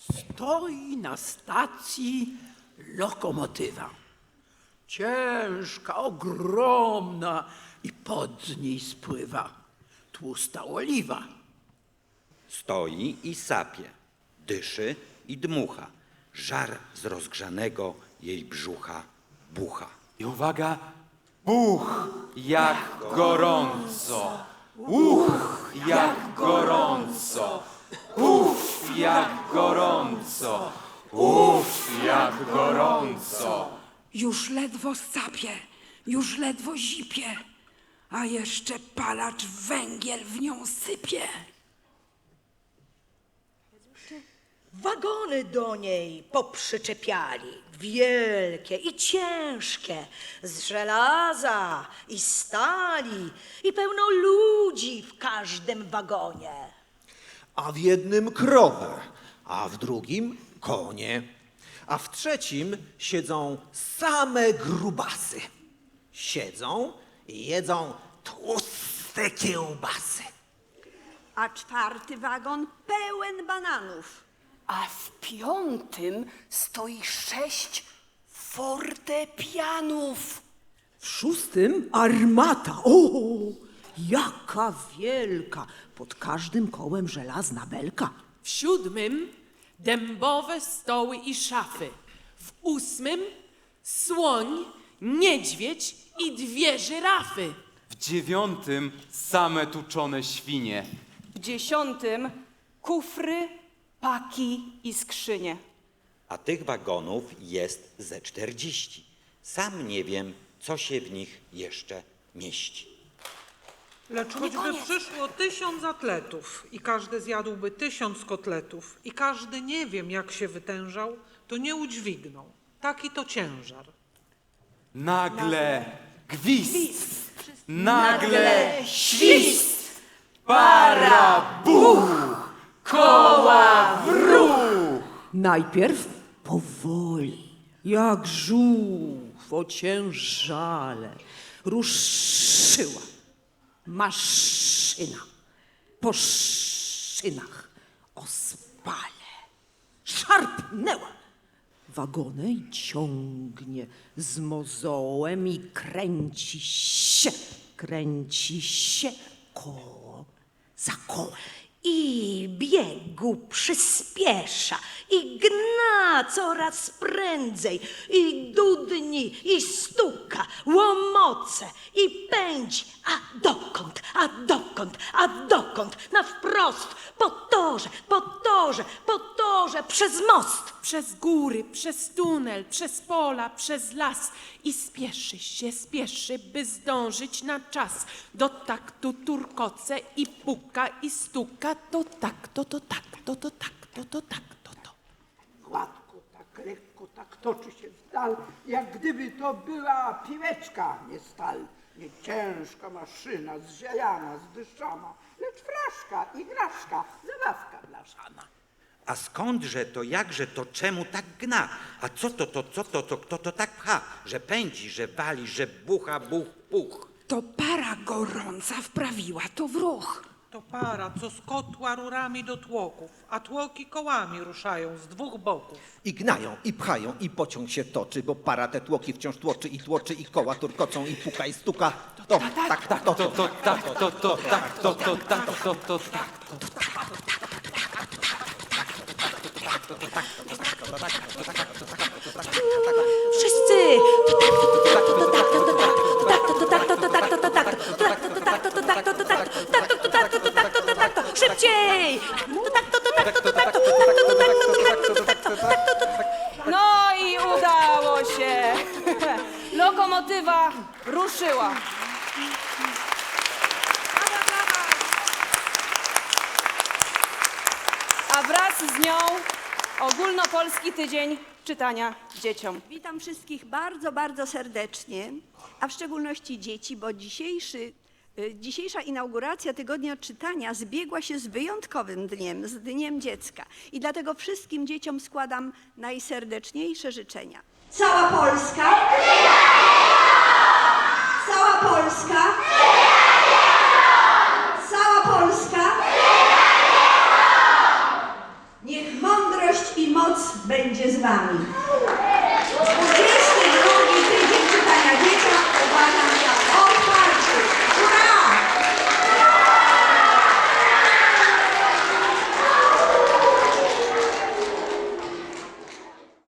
Stoi na stacji lokomotywa. Ciężka, ogromna i pod niej spływa tłusta oliwa. Stoi i sapie, dyszy i dmucha. Żar z rozgrzanego jej brzucha bucha. I uwaga, buch, jak gorąco. Uch, jak gorąco. Uf, jak gorąco. Uf, jak gorąco. Już ledwo sapie, już ledwo zipie, a jeszcze palacz węgiel w nią sypie. Wagony do niej poprzyczepiali, wielkie i ciężkie, z żelaza i stali, i pełno ludzi w każdym wagonie. A w jednym krowy, a w drugim konie, a w trzecim siedzą same grubasy. Siedzą i jedzą tłuste kiełbasy. a czwarty wagon pełen bananów. A w piątym stoi sześć fortepianów. W szóstym armata, o, jaka wielka, pod każdym kołem żelazna belka. W siódmym dębowe stoły i szafy. W ósmym słoń, niedźwiedź i dwie żyrafy. W dziewiątym same tuczone świnie. W dziesiątym kufry, paki i skrzynie. A tych wagonów jest ze czterdzieści. Sam nie wiem, co się w nich jeszcze mieści. Lecz choćby przyszło tysiąc atletów i każdy zjadłby tysiąc kotletów i każdy nie wiem, jak się wytężał, to nie udźwignął. Taki to ciężar. Nagle gwizd. Nagle świst. Para buch. Koła wróg. Najpierw powoli, jak żółw ociężale, ruszyła maszyna po szynach ospale. Szarpnęła wagony i ciągnie z mozołem i kręci się, kręci się koło za kołem. I biegu przyspiesza, i gna coraz prędzej, i dudni, i stuka, łomoce, i pędzi. A dokąd, a dokąd, a dokąd? Na wprost, po torze, po torze, po torze, przez most. Przez góry, przez tunel, przez pola, przez las i spieszy się, spieszy, by zdążyć na czas. Do taktu turkoce i puka i stuka, to tak, to to tak, to to tak, to to tak, to to. Gładko, tak lekko, tak toczy się w dal, jak gdyby to była piłeczka, nie stal. Nie ciężka maszyna, zziajana, zdyszana, lecz fraszka, igraszka, zabawka blaszana. A skądże to, jakże to, czemu tak gna? A co to, to, co to, to, kto to tak pcha? Że pędzi, że wali, że bucha, buch, puch. To para gorąca wprawiła to w ruch. To para, co z kotła rurami do tłoków, a tłoki kołami ruszają z dwóch boków. I gnają, i pchają, i pociąg się toczy, bo para te tłoki wciąż tłoczy i tłoczy, i koła turkocą, i puka, i stuka. To, tak, tak, to, To, to. to, tak, to, to, tak, to, to, tak, to, to, tak. Wszyscy! To tak, to tak, szybciej! To tak, to, to tak, to, to tak, to, to tak, to, to tak, to, to tak, to, to tak, to, tak, to, tak. No i udało się. Lokomotywa ruszyła. A wraz z nią ogólnopolski tydzień czytania dzieciom. Witam wszystkich bardzo, bardzo serdecznie, a w szczególności dzieci, bo dzisiejszy E, dzisiejsza inauguracja Tygodnia Czytania zbiegła się z wyjątkowym dniem, z Dniem Dziecka. I dlatego wszystkim dzieciom składam najserdeczniejsze życzenia. Cała Polska! Cała Polska!